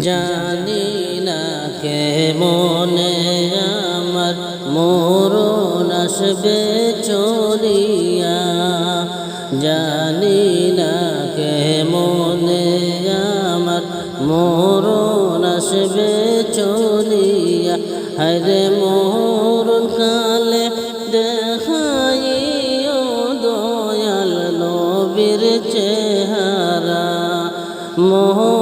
জানি না কে মনে আমার মরণ আসবে চলিয়া। জানি না কে মনে আমার মরণ আসবে চলিয়া। হরে মরণ কালে দেখাইও দয়াল নবীর চেহারা। মরণ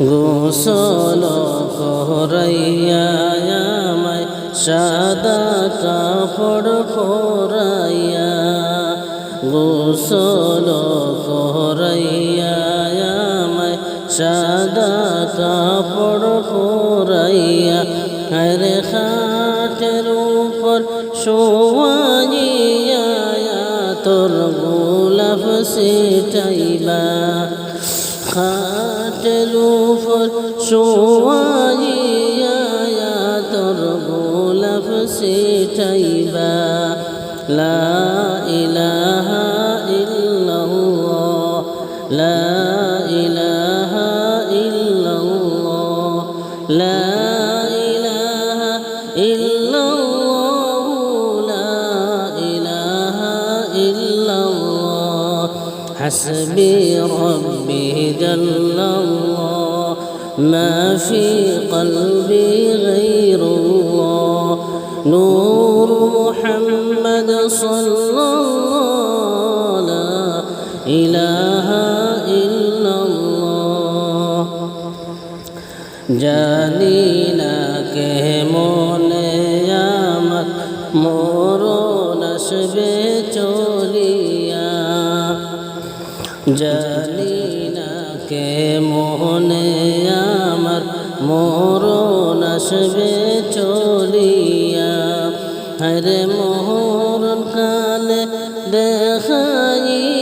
গোসল করাইয়া আমায় সাদা কাপড় পরাইয়া গোসল করাইয়া আমায় সাদা কাপড় شوايا يا ترب نفسي تيبا. لا إله إلا الله لا إله إلا الله لا إله إلا الله لا إله إلا الله. حسبي ربي جل الله. ما في قلبي غير الله نور محمد صلى الله لا إله إلا الله জানি না কে মনে আমার মরণ আসবে চলিয়া জানি না কে মোহনে আমার মরণ আসবে চলিয়া। হরে মোহরণ কালে দেখাইও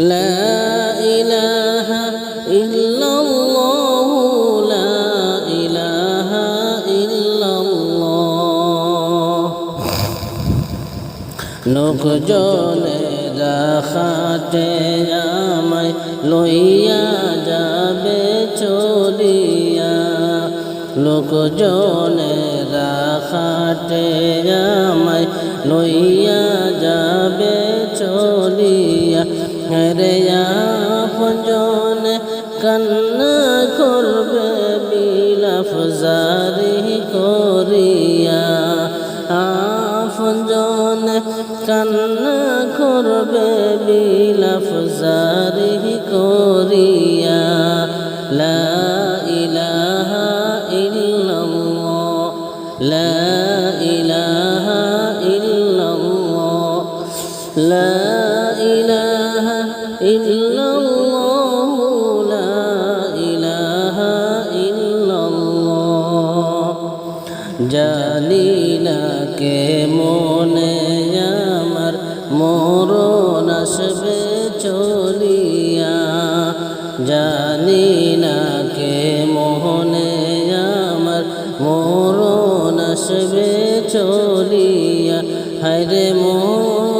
লা ইলাহা ইল্লাল্লাহ, লা ইলাহা ইল্লাল্লাহ। লোকজনে রাখাতে আমায় লইয়া যাবে, চলিয়া। লোকজনে রাখাতে আমায় লইয়া চলিয়া রে আপনজনে কান্না করবে বিলাফ জারি করিয়া আপনজন কান্না করবে বিলাফ জারি করিয়া জানি না কে মনে আমার মরণ আসবে চলিয়া। জানি না কে মোহনে আমার মরণ আসবে চলিয়া। মরণ কালে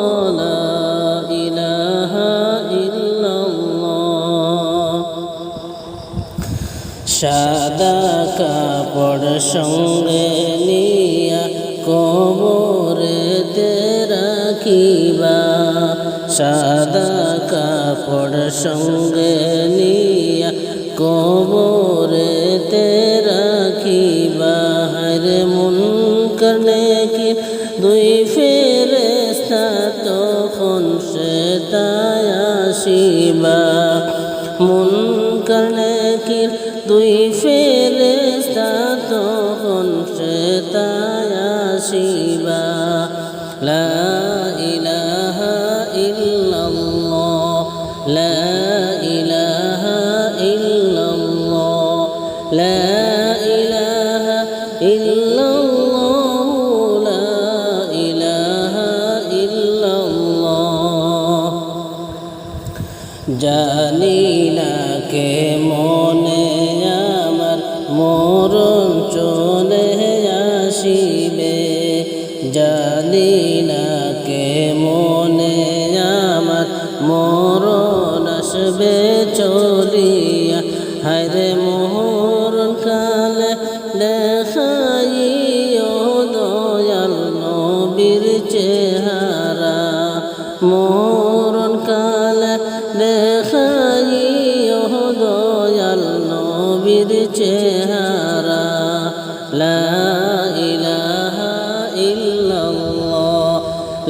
সাদা কাপড় সঙ্গে নিয়া কবরেতে রাখিবা। সাদা কাপড় সঙ্গে নিয়া কোমরে রাখিবা কি দুই ফেরেস্তা তখন সে আসিবা। লা ইলাহা ইল্লাল্লাহ, লা ইলাহা ইল্লাল্লাহ, লা ইলাহা ইল্লাল্লাহ, লা ইলাহা ইল্লাল্লাহ। জানি না কে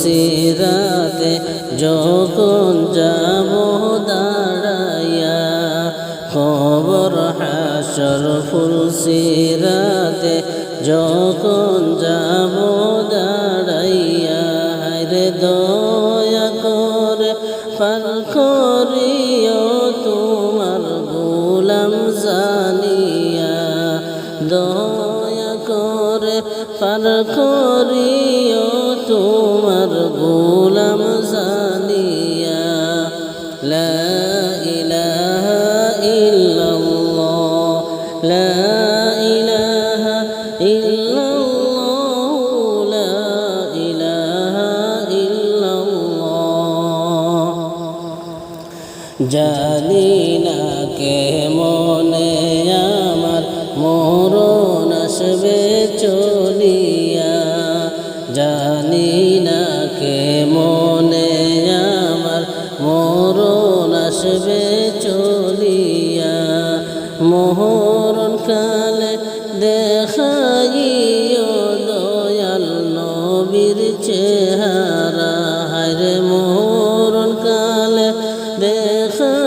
সিরাতে যখন যাব দাঁড়াইয়া কবর হাসর ফুল সিরাতে যখন যাব দাঁড়াইয়া রে দয়া করে পার করিও তোমার গোলাম জানিয়া, দয়া করে পার করিও জানি না কে মনে আমার, মরণ আসবে চলিয়া। মোহরণ কালে দেখাইও দয়াল নবীর চেহারা। হারে মোহরণ কালে দেখাইও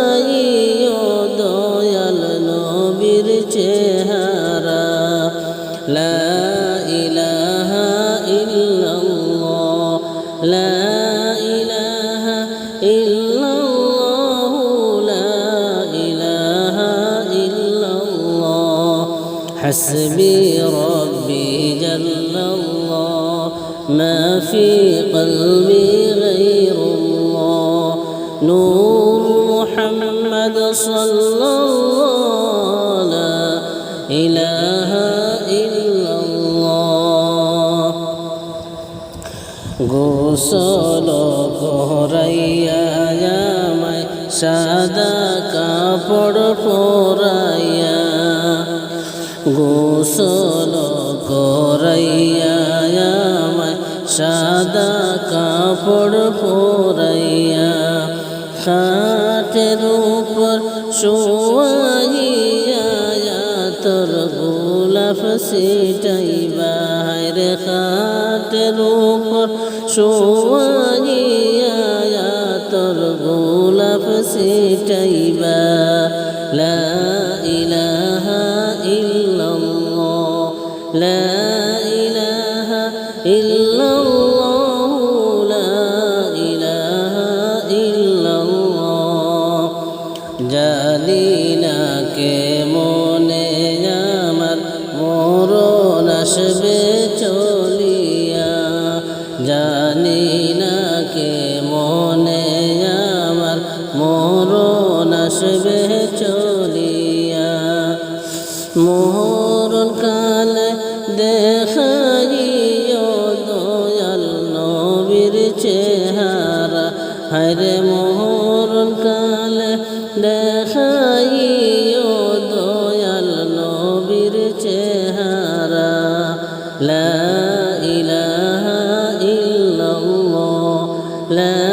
حسبي ربي جل الله ما في قلبي غير الله نور محمد صلى الله لا إله إلا الله গোসল করাইয়া আমায় সাদা কাপড় পরাইয়া গোসল করাইয়া সাদা কাপড় পরাইয়া খাটের উপর শোয়াইয়া তোর গোলাপ সিটাইবা রে খাটের উপর শোয়াইয়া তোর গোলাপ সিটাইবা লা জানি কে মনে আমার মরণ আসবে চলিয়া। জানি না কে মনে আমার মরণ আসবে চলিয়া। মোহরণ কালে দেখাইও ইল্লাল্লাহ লা ইলাহা ইল্লাল্লাহ